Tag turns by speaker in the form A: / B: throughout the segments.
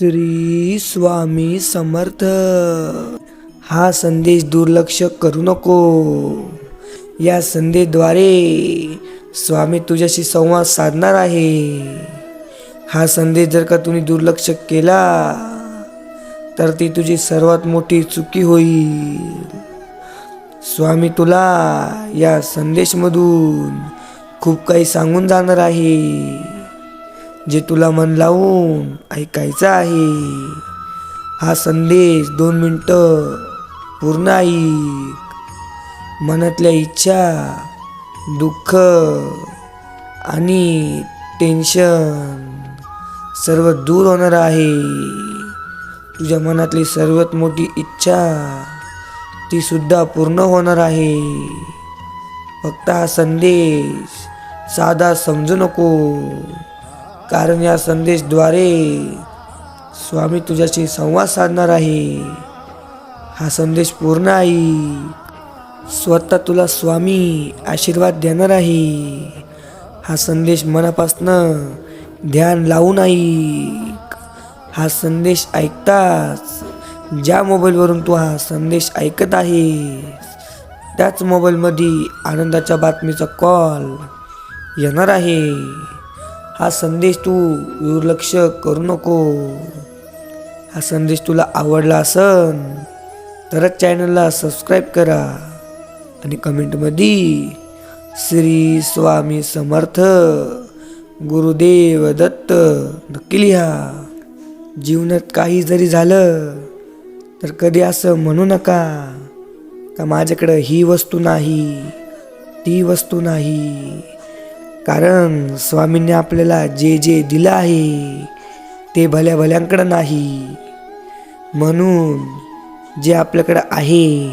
A: श्री स्वामी समर्थ. हा संदेश दुर्लक्ष करू नको. या संदेशद्वारे स्वामी तुझ्याशी संवाद साधणार आहे. हा संदेश जर का तुम्ही दुर्लक्ष केला तर ती तुझी सर्वात मोठी चुकी होईल. स्वामी तुला या संदेशमधून खूप काही सांगून जाणार आहे. जे तुला मन लावून ऐकायचं आहे. हा संदेश दोन मिनटं पूर्ण ऐक मनातल्या इच्छा दुःख आणि टेन्शन सर्व दूर होणार आहे. तुझ्या मनातली सर्वात मोठी इच्छा ती सुद्धा पूर्ण होणार आहे. फक्त हा संदेश साधा समजू नको. कारण या संदेशद्वारे स्वामी तुझ्याशी संवाद साधणार आहे. हा संदेश पूर्ण आहे. स्वतः तुला स्वामी आशीर्वाद देणार आहे. हा संदेश मनापासनं ध्यान लावून ऐक हा संदेश ऐकताच ज्या मोबाईलवरून तू हा संदेश ऐकत आहे त्याच मोबाईलमध्ये आनंदाच्या बातमीचा कॉल येणार आहे. हा संदेश तू दुर्लक्ष करू नको. हा संदेश तुला आवडला असन तरच चॅनलला सबस्क्राईब करा आणि कमेंटमध्ये श्री स्वामी समर्थ गुरुदेव दत्त नक्की लिहा. जीवनात काही जरी झालं तर कधी असं म्हणू नका का माझ्याकडं ही वस्तू नाही ती वस्तू नाही. कारण स्वामींनी आपल्याला जे जे दिलं आहे ते भल्या भल्यांकडं नाही. म्हणून जे आपल्याकडं आहे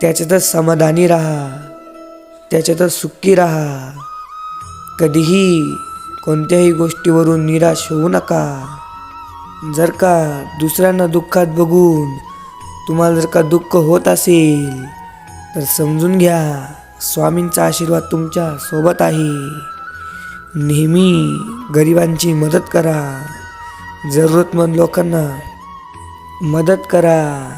A: त्याच्यातच समाधानी राहा त्याच्यातच सुखी राहा. कधीही कोणत्याही गोष्टीवरून निराश होऊ नका. जर का दुसऱ्यांना दुःखात बघून तुम्हाला जर का दुःख होत असेल तर समजून घ्या. स्वामींचा आशीर्वाद तुमच्यासोबत आहे. नेहमी गरिबांची मदत करा. जरूरतमंद लोकांना मदत करा.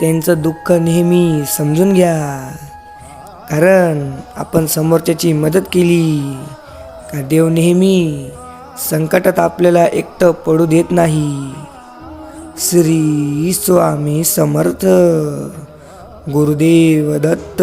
A: त्यांचं दुःख नेहमी समजून घ्या. कारण आपण समोरच्याची मदत केली का देव नेहमी संकटात आपल्याला एकटं पडू देत नाही. श्री स्वामी समर्थ. गुरुदेव दत्त.